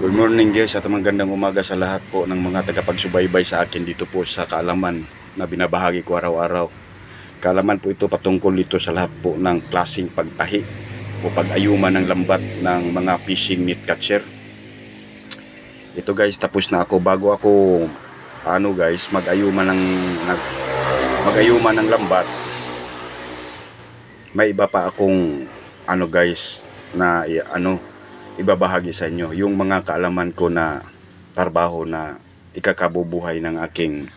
Good morning guys at magandang umaga sa lahat po ng mga tagapagsubaybay sa akin dito po sa kaalaman na binabahagi ko araw-araw. Kaalaman po ito patungkol dito sa lahat po ng klasing pagtahi o pag-ayuman ng lambat ng mga fishing net catcher. Ito guys, tapos na ako bago ako ano guys, mag-ayuman ng nag, mag-ayuman ng lambat. May iba pa akong ano guys na ano ibabahagi sa inyo yung mga kaalaman ko na trabaho na ikakabubuhay ng aking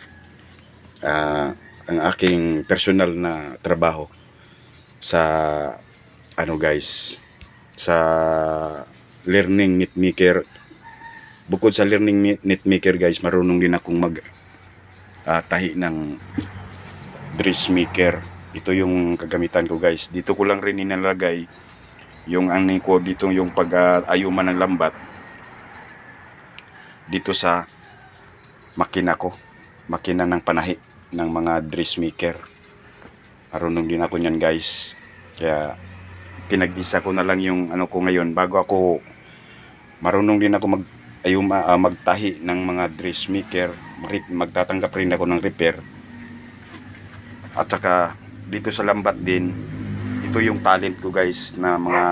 ah, ang aking personal na trabaho sa ano guys sa learning nitmaker. Bukod sa learning nit- nitmaker guys marunong din akong mag ah, tahi ng dressmaker. Ito yung kagamitan ko guys. Dito ko lang rin inalagay yung ano ko dito yung pag-ayuman ng lambat dito sa makina ko makina ng panahi ng mga dressmaker. Marunong din ako niyan guys. Kaya pinag-isa ko na lang yung ano ko ngayon. Bago ako marunong din ako mag ayuma, ah, magtahi ng mga dressmaker. Mag- magtatanggap rin ako ng repair. At saka dito sa lambat din ito yung talent ko guys na mga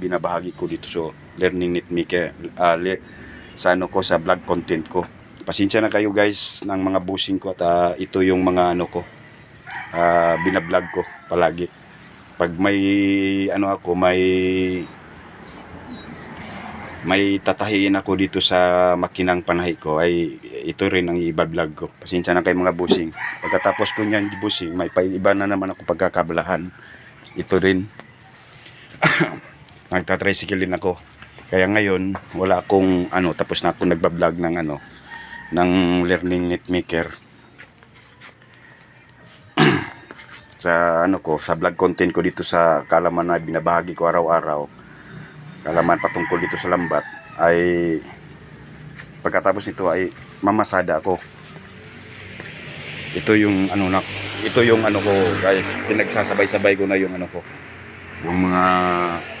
binabahagi ko dito so learning nitmaker ah, le- sa ano ko sa vlog content ko. Pasensya na kayo guys ng mga busing ko at ah, ito yung mga ano ko ah, binablog ko palagi. Pag may ano ako may may tatahiin ako dito sa makinang panahi ko ay ito rin ang ibablog ko. Pasensya na kayo mga busing. Pagkatapos ko niyan busing may paiba na naman ako pagkakabalahan ito rin. Nagtatricycle din ako. Kaya ngayon wala akong ano tapos na ako nagbablog ng ano ng learning netmaker. Sa ano ko sa vlog content ko dito sa kalaman na binabahagi ko araw-araw kalaman patungkol dito sa lambat ay pagkatapos nito ay mamasada ako. Ito yung ano na ito yung ano ko guys pinagsasabay-sabay ko na yung ano ko. Yung mga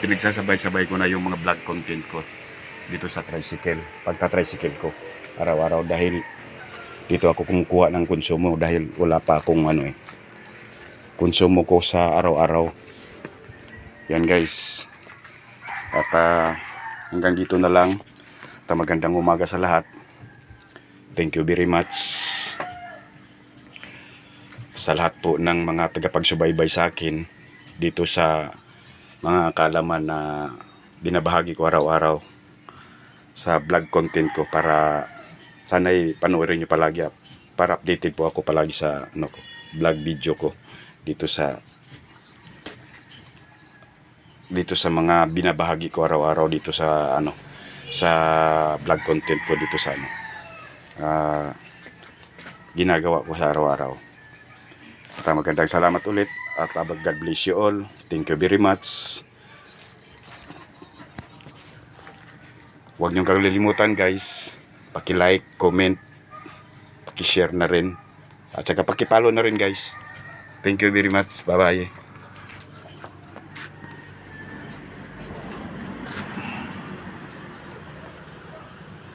pinagsasabay-sabay ko na yung mga vlog content ko dito sa tricycle pagka tricycle ko araw-araw. Dahil dito ako kumukuha ng konsumo dahil wala pa akong ano eh konsumo ko sa araw-araw. Yan guys. At ah, hanggang dito na lang. At magandang umaga sa lahat. Thank you very much sa lahat po ng mga tagapagsubaybay sa akin dito sa mga kalaman na binabahagi ko araw-araw sa vlog content ko para sana'y panoorin nyo palagi para updated po ako palagi sa ano vlog video ko dito sa dito sa mga binabahagi ko araw-araw dito sa ano sa vlog content ko dito sa ano ah, ginagawa ko sa araw-araw at magandang salamat ulit at abag God bless you all. Thank you very much. Huwag niyong kalilimutan guys paki-like, comment paki-share na rin. At saka paki-follow na rin guys. Thank you very much. Bye bye